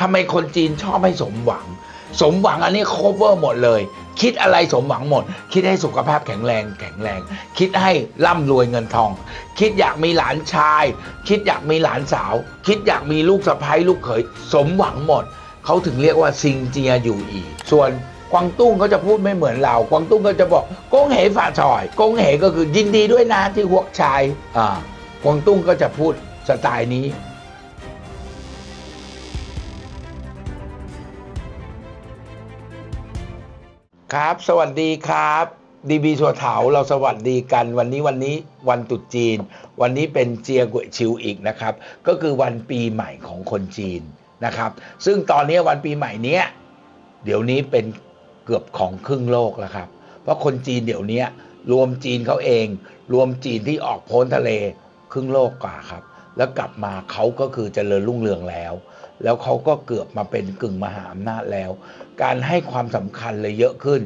ทำไมคนจีนชอบให้สมหวัง สมหวังอันนี้ cover หมดเลย คิดอะไรสมหวังหมด คิดให้สุขภาพแข็งแรงแข็งแรง คิดให้ร่ำรวยเงินทอง คิดอยากมีหลานชาย คิดอยากมีหลานสาว คิดอยากมีลูกสะใภ้ลูกเขยสมหวังหมด เขาถึงเรียกว่าซิงเจียอยู่อีส่วนกวางตุ้งเขาจะพูดไม่เหมือนเรา กวางตุ้งก็จะบอกกงเหฝาชอย กงเหก็คือยินดีด้วยนะที่หวกชายอ่ากวางตุ้งก็จะพูดสไตล์นี้ ครับ สวัสดีครับดีบีชัวเถาเราสวัสดีกันวันนี้วันนี้วันตรุษจีน วันนี้เป็นเจียกวยชิวอีกนะครับ ก็คือวันปีใหม่ของคนจีนนะครับ ซึ่งตอนนี้วันปีใหม่เนี้ยเดี๋ยวนี้เป็นเกือบของครึ่งโลกแล้วครับ เพราะคนจีนเดี๋ยวนี้รวมจีนเขาเอง รวมจีนที่ออกพ้นทะเลครึ่งโลกกว่าครับ แล้วกลับมาเขาก็คือเจริญรุ่งเรืองแล้ว แล้วเขาก็เกือบมาเป็นกึ่งมหาอำนาจแล้ว การให้ความสำคัญเลยเยอะขึ้น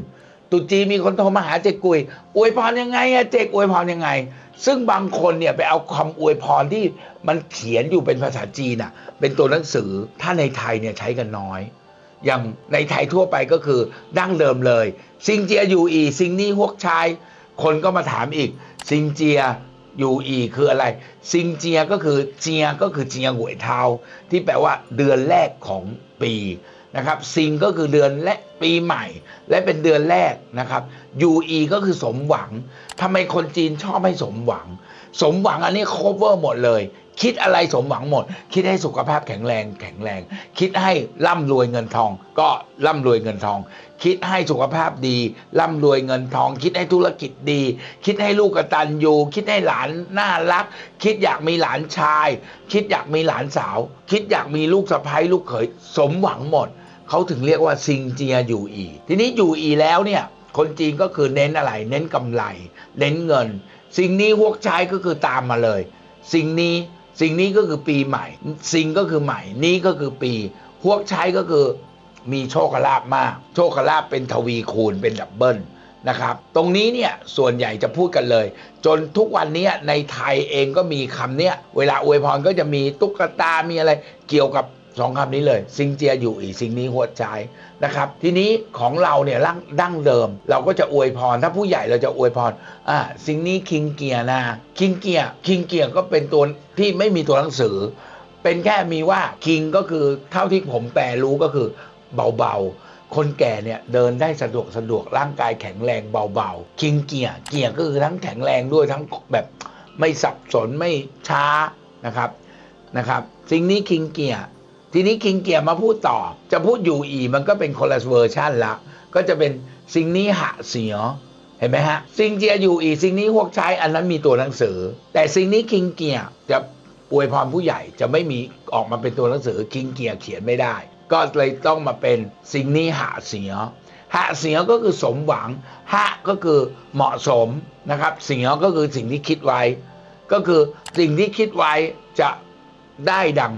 ตุจีมีคนโทรมาหาเจกุยอวยพรยังไงอะเจกอวยพรยังไง ซึ่งบางคนเนี่ยไปเอาคำอวยพรที่มันเขียนอยู่เป็นภาษาจีนอะเป็นตัวหนังสือถ้าในไทยเนี่ยใช้กันน้อย อย่างในไทยทั่วไปก็คือดั้งเดิมเลย ซิงเจียอยู่อี ซิงนี่ฮวกชาย คนก็มาถามอีก ซิงเจีย ยูอีคืออะไร ซิงเจียก็คือเจียก็คือเจียหวยเทาที่แปลว่าเดือนแรกของปีนะครับซิงก็คือเดือนและปีใหม่ และเป็นเดือนแรกนะครับยูอีก็คือสมหวังทำไมคนจีนชอบให้สมหวัง สมหวังอันนี้โคฟเวอร์หมดเลย คิดอะไรสมหวังหมด คิดให้สุขภาพแข็งแรงแข็งแรง คิดให้ร่ำรวยเงินทอง ก็ร่ำรวยเงินทอง คิดให้สุขภาพดี ร่ำรวยเงินทอง คิดให้ธุรกิจดี คิดให้ลูกกตัญญูคิดให้หลานน่ารัก คิดอยากมีหลานชาย คิดอยากมีหลานสาว คิดอยากมีลูกสะใภ้ลูกเขยสมหวังหมดเขาถึงเรียกว่าซิงเจียอยู่อี ทีนี้อยู่อีแล้วเนี่ยคนจีนก็คือเน้นอะไร เน้นกำไร เน้นเงิน สิ่งนี้พวกใช้ก็คือตามมาเลย สิ่งนี้ สิ่งนี้ก็คือปีใหม่ สิ่งก็คือใหม่ นี้ก็คือปี พวกใช้ก็คือมีโชคลาภมาก โชคลาภเป็นทวีคูณเป็นดับเบิลนะครับ ตรงนี้เนี่ยส่วนใหญ่จะพูดกันเลย จนทุกวันนี้ในไทยเองก็มีคำเนี้ยเวลาอวยพรก็จะมีตุ๊กตา มีอะไรเกี่ยวกับ สองคำนี้เลย ซิงเจียอยู่อีสิ่งนี้หัวใจนะครับ ทีนี้ของเราเนี่ยร่างดั้งเดิม เราก็จะอวยพร ถ้าผู้ใหญ่เราจะอวยพรอ่าสิ่งนี้คิงเกียร์นะคิงเกียร์คิงเกียร์ก็เป็นตัวที่ไม่มีตัวหนังสือ เป็นแค่มีว่าคิงก็คือเท่าที่ผมแปลรู้ก็คือเบาๆ คนแก่เนี่ยเดินได้สะดวกสะดวกร่างกายแข็งแรงเบาๆ คิงเกียร์เกียร์ก็คือทั้งแข็งแรงด้วยทั้งแบบไม่สับสนไม่ช้านะครับนะครับ สิ่งนี้คิงเกียร์ ทีนี้คิงเกียร์มาพูดต่อ จะพูดอยู่อีมันก็เป็นคนละเวอร์ชันละก็จะเป็นสิ่งนี้หะเสียเห็นไหมฮะ สิ่งเจียอยู่อีสิ่งนี้พวกใช้อันนั้นมีตัวหนังสือ แต่สิ่งนี้คิงเกียร์จะอวยพรผู้ใหญ่จะไม่มีออกมาเป็นตัวหนังสือคิงเกียร์เขียนไม่ได้ ก็เลยต้องมาเป็นสิ่งนี้หะเสียหะเสียก็คือสมหวังหะก็คือเหมาะสมนะครับเสียก็คือสิ่งที่คิดไว้ ก็คือสิ่งที่คิดไว้จะได้ดัง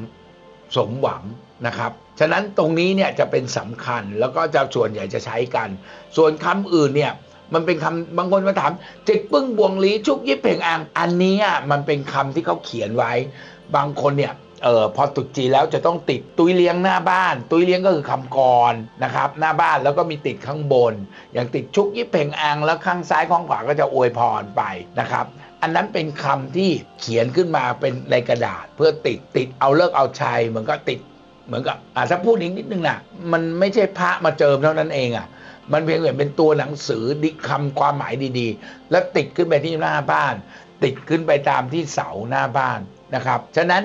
สมหวังนะครับฉะนั้นตรงนี้เนี่ยจะเป็นสำคัญแล้วก็จะส่วนใหญ่จะใช้กัน ส่วนคำอื่นเนี่ยมันเป็นคำบางคนมาถามเจ็กปึ้งบวงลีชุกยิบเพ่งอังอันนี้มันเป็นคำที่เขาเขียนไว้ บางคนเนี่ยเออพอตรุษจีแล้วจะต้องติดตุยเลี้ยงหน้าบ้าน ตุยเลี้ยงก็คือคำกรนะครับ หน้าบ้านแล้วก็มีติดข้างบน อย่างติดชุกยิบเพ่งอังแล้วข้างซ้ายข้างขวาก็จะอวยพรไปนะครับ อันนั้นเป็นคำที่เขียนขึ้นมาเป็นในกระดาษเพื่อติดติดเอาเลิกเอาชัยเหมือนก็ติดเหมือนกับอ่าถ้าพูดอีกนิดนึงนะมันไม่ใช่พระมาเจิมเท่านั้นเองอะมันเพียงแต่เป็นตัวหนังสือดิคำความหมายดีๆ แล้วติดขึ้นไปที่หน้าบ้าน ติดขึ้นไปตามที่เสาหน้าบ้านนะครับ ฉะนั้น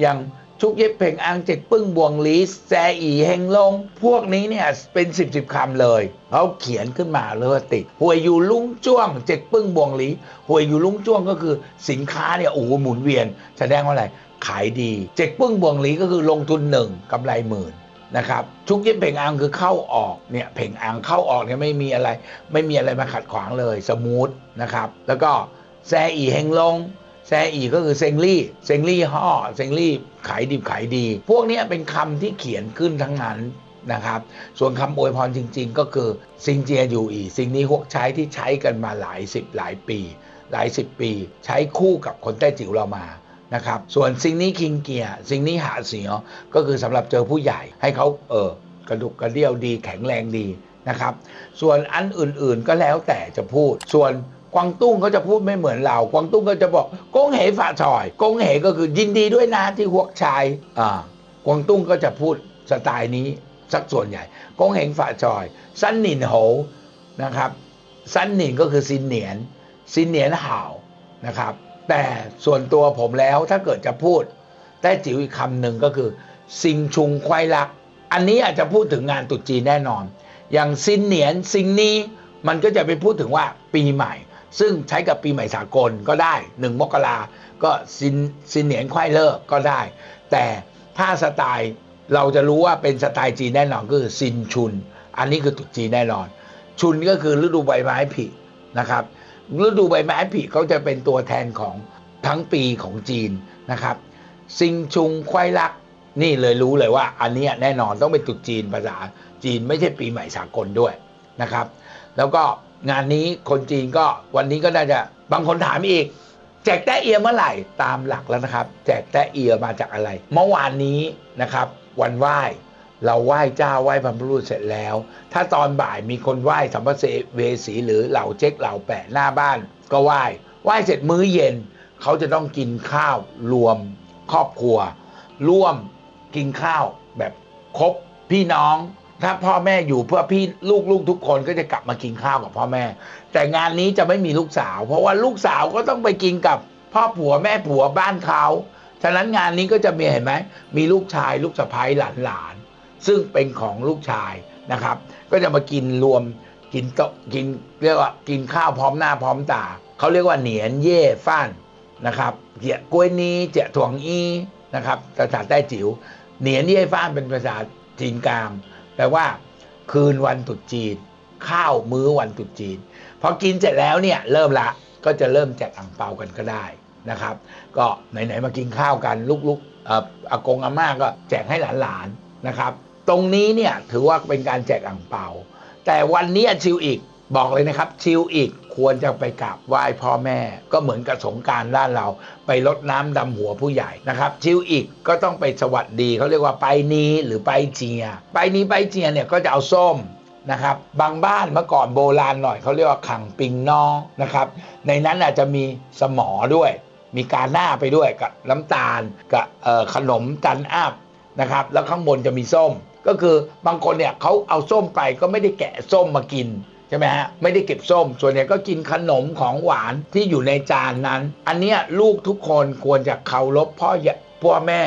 อย่าง ชุกเย็บเพ่งอังเจ็กปึ้งบวงลีแซอีเฮงลง พวกนี้เนี่ยเป็นสิบสิบคำเลยเขาเขียนขึ้นมาเลยว่าติดหวยอยู่ลุงจ้วง เจ็กปึ้งบวงลีหวยอยู่ลุงจ้วงก็คือสินค้าเนี่ยโอ้โหหมุนเวียน แสดงว่าอะไรขายดี เจ็กปึ้งบวงลีก็คือลงทุนหนึ่งกำไรหมื่นนะครับชุกเยิบเพ่งอังคือเข้าออกเนี่ยเพ่งอังเข้าออกเนี่ยไม่มีอะไร ไม่มีอะไรมาขัดขวางเลยสมูทนะครับแล้วก็แซอีเฮงลง แซอีก็คือเซงลี่เซงลี่ห่อเซงลี่ขายดิบขายดี พวกนี้เป็นคำที่เขียนขึ้นทั้งนั้นนะครับ ส่วนคำอวยพรจริง ๆ ก็คือซิงเจียอยู่อีสิ่งนี้พวกใช้ที่ใช้กันมาหลายสิบหลายปี หลายสิบปี ใช้คู่กับคนแต้จิ๋วเรามานะครับ ส่วนสิ่งนี้คิงเกียสิ่งนี้หาเสียก็คือสำหรับเจอผู้ใหญ่ให้เขาเออกระดุกกระเดี่ยวดีแข็งแรงดีนะครับ ส่วนอันอื่นๆก็แล้วแต่จะพูดส่วน กวางตุ้งเขาจะพูดไม่เหมือนเรา กวางตุ้งก็จะบอกกงเหฝาชอย กงเหก็คือยินดีด้วยนะที่หวกชายอ่ากวางตุ้งก็จะพูดสไตล์นี้สักส่วนใหญ่ กงเหงฝาชอยสั้นหนินโหนะครับสั้นหนินก็คือซินเหนียนซินเหนียนห่าวนะครับ แต่ส่วนตัวผมแล้วถ้าเกิดจะพูดได้จิ๋วอีกคำหนึ่งก็คือซิงชุงควายลัก อันนี้อาจจะพูดถึงงานตุจีนแน่นอน อย่างซินเหนียนซิงนี้มันก็จะไปพูดถึงว่าปีใหม่ ซึ่งใช้กับปีใหม่สากลก็ได้หนึ่งมกราก็ซินซินเหนียนควายเลิกก็ได้ แต่ถ้าสไตล์เราจะรู้ว่าเป็นสไตล์จีนแน่นอนก็คือซินชุน อันนี้คือตุจีนแน่นอน ชุนก็คือฤดูใบไม้ผลินะครับ ฤดูใบไม้ผลิเขาจะเป็นตัวแทนของทั้งปีของจีนนะครับ ซิงชุงควายลักนี่เลยรู้เลยว่าอันนี้แน่นอนต้องเป็นตุจีนภาษาจีนไม่ใช่ปีใหม่สากลด้วยนะครับ แล้วก็ งานนี้คนจีนก็วันนี้ก็น่าจะบางคนถามอีก แจกแต้เอียเมื่อไหร่ตามหลักแล้วนะครับ แจกแต้เอียมาจากอะไร เมื่อวานนี้นะครับ วันไหว้เราไหว้เจ้าไหว้บรรพบุรุษเสร็จแล้ว ถ้าตอนบ่ายมีคนไหว้สัมภเวสีหรือเหล่าเจ๊กเหล่าแปะหน้าบ้าน ก็ไหว้ไหว้เสร็จมื้อเย็น เขาจะต้องกินข้าวรวมครอบครัว ร่วมกินข้าวแบบครบพี่น้อง ถ้าพ่อแม่อยู่เพื่อพี่ลูกๆทุกคนก็จะกลับมากินข้าวกับพ่อแม่ แต่งานนี้จะไม่มีลูกสาว เพราะว่าลูกสาวก็ต้องไปกินกับพ่อผัวแม่ผัวบ้านเขาฉะนั้นงานนี้ก็จะมีเห็นไหมมีลูกชายลูกสะใภ้หลานหลานๆซึ่งเป็นของลูกชายนะครับ ก็จะมากินรวมกินโต๊ะกินเรียกว่ากินข้าวพร้อมหน้าพร้อมตาเขาเรียกว่าเหนียนเย่ฟ้านนะครับเจียกล้วยนี้เจียถ่วงอีนะครับภาษาใต้จิ๋วเหนียนเย่ฟ้านเป็นภาษาจีนกลาง แปลว่า คืนวันตรุษจีน ข้าวมื้อวันตรุษจีน พอกินเสร็จแล้วเนี่ยเริ่มละก็จะเริ่มแจกอ่างเปากันก็ได้นะครับ ก็ไหนๆมากินข้าวกันลูกๆเอ่ออากงอาม่าก็แจกให้หลานๆนะครับ ตรงนี้เนี่ยถือว่าเป็นการแจกอ่างเปา แต่วันนี้ชิวอีก บอกเลยนะครับชิวอีกควรจะไปกราบไหว้พ่อแม่ ก็เหมือนกับสงการด้านเรา ไปลดน้ำดำหัวผู้ใหญ่นะครับ ชิวอีกก็ต้องไปสวัสดีเขาเรียกว่าไปนี้หรือไปเจีย ไปนี้ไปเจียเนี่ยก็จะเอาส้มนะครับบางบ้านเมื่อก่อนโบราณหน่อยเขาเรียกว่าขังปิงนองนะครับในนั้นอาจจะมีสมอด้วย มีการหน้าไปด้วยกับน้ำตาลกับขนมจันอาบนะครับแล้วข้างบนจะมีส้ม ก็คือบางคนเนี่ยเขาเอาส้มไปก็ไม่ได้แกะส้มมากิน ใช่ไหมฮะไม่ได้เก็บส้ม ส่วนใหญ่ก็กินขนมของหวานที่อยู่ในจานนั้น อันเนี้ยลูกทุกคนควรจะเคารพพ่อพ่อแม่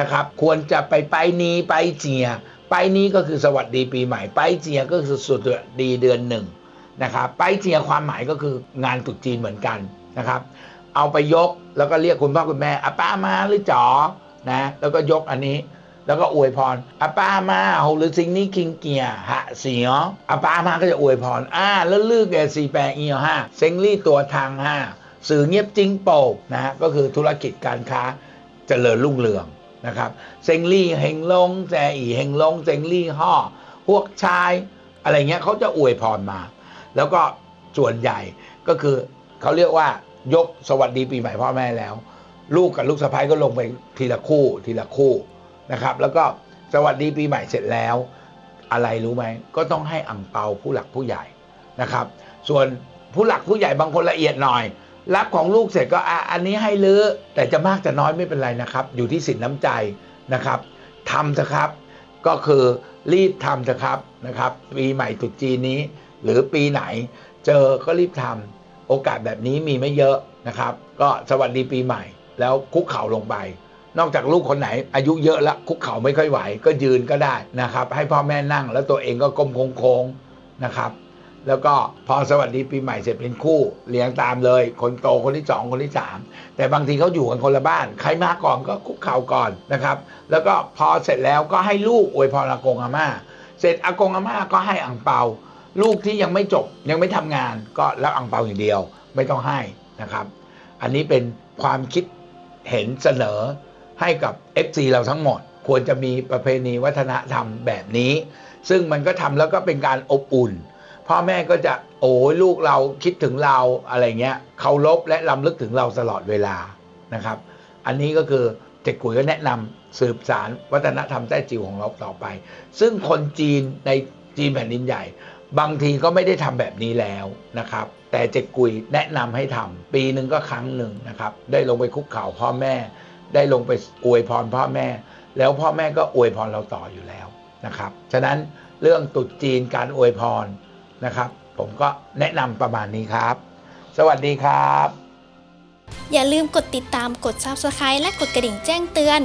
นะครับควรจะไปไปนีไปเจีย ไปนี้ก็คือสวัสดีปีใหม่ ไปเจียก็คือสุดดีเดือนหนึ่งนะครับไปเจียความหมายก็คืองานตรุษจีนเหมือนกันนะครับ เอาไปยกแล้วก็เรียกคุณพ่อคุณแม่อาป้ามาหรือจ๋อนะแล้วก็ยกอันนี้ แล้วก็อวยพรอาป้ามาโหรือสิ่งนี้คิงเกียหะเสียอาป้ามาก็จะอวยพรอ่าแล้วลือแกสี่แปดอีห้าเซ็งลี่ตัวทางห้าสื่อเงียบจริงโปกนะฮะก็คือธุรกิจการค้าเจริญรุ่งเรืองนะครับเซ็งลี่เฮงลงแจอีเฮงลงเซ็งลี่ห่อพวกชายอะไรเงี้ยเขาจะอวยพรมา แล้วก็ส่วนใหญ่ก็คือเขาเรียกว่ายกสวัสดีปีใหม่พ่อแม่แล้ว ลูกกับลูกสะใภ้ก็ลงไปทีละคู่ทีละคู่ นะครับ แล้วก็สวัสดีปีใหม่เสร็จแล้ว อะไรรู้ไหมก็ต้องให้อ่งเปาผู้หลักผู้ใหญ่นะครับ ส่วนผู้หลักผู้ใหญ่บางคนละเอียดหน่อย รับของลูกเสร็จก็อะอันนี้ให้ลือ้อแต่จะมากจะน้อยไม่เป็นไรนะครับ อยู่ที่สินน้ำใจนะครับทำเถอะครับ ก็คือรีบทำเถอะครับนะครับ ปีใหม่ตรุษจีนนี้ หรือปีไหน เจอก็รีบทำโอกาสแบบนี้มีไม่เยอะนะครับ ก็สวัสดีปีใหม่ แล้วคุกเข่าลงไป นอกจากลูกคนไหน อายุเยอะแล้วคุกเข่าไม่ค่อยไหว ก็ยืนก็ได้นะครับ ให้พ่อแม่นั่งแล้วตัวเองก็ก้มโค้งๆนะครับ แล้วก็พอสวัสดีปีใหม่เสร็จเป็นคู่เลี้ยงตามเลย คนโตคนที่สองคนที่สามแต่บางทีเขาอยู่กันคนละบ้าน ใครมาก่อนก็คุกเข่าก่อนนะครับ แล้วก็พอเสร็จแล้วก็ให้ลูกอวยพรอากงอาม่า เสร็จอากงอาม่าก็ให้อ่างเปา ลูกที่ยังไม่จบยังไม่ทำงานก็แล้วอ่างเปาอย่างเดียว ไม่ต้องให้นะครับ อันนี้เป็นความคิดเห็นเสนอ ให้กับ FC เราทั้งหมด ควรจะมีประเพณีวัฒนธรรมแบบนี้ ซึ่งมันก็ทำแล้วก็เป็นการอบอุ่น พ่อแม่ก็จะโอ้ยลูกเราคิดถึงเราอะไรเงี้ยเคารพและลำลึกถึงเราตลอดเวลานะครับ อันนี้ก็คือเจ๊กุยก็แนะนำสืบสารวัฒนธรรมแต้จิ๋วของเราต่อไป ซึ่งคนจีนในจีนแผ่นดินใหญ่ บางทีก็ไม่ได้ทำแบบนี้แล้วนะครับ แต่เจ๊กุยแนะนำให้ทำปีหนึ่งก็ครั้งหนึ่งนะครับ ได้ลงไปคุกเข่าพ่อแม่ ได้ลงไปอวยพรพ่อแม่ แล้วพ่อแม่ก็อวยพรเราต่ออยู่แล้วนะครับ ฉะนั้นเรื่องตรุษจีนการอวยพรนะครับ ผมก็แนะนำประมาณนี้ครับ สวัสดีครับ อย่าลืมกดติดตามกด Subscribe และกดกระดิ่งแจ้งเตือน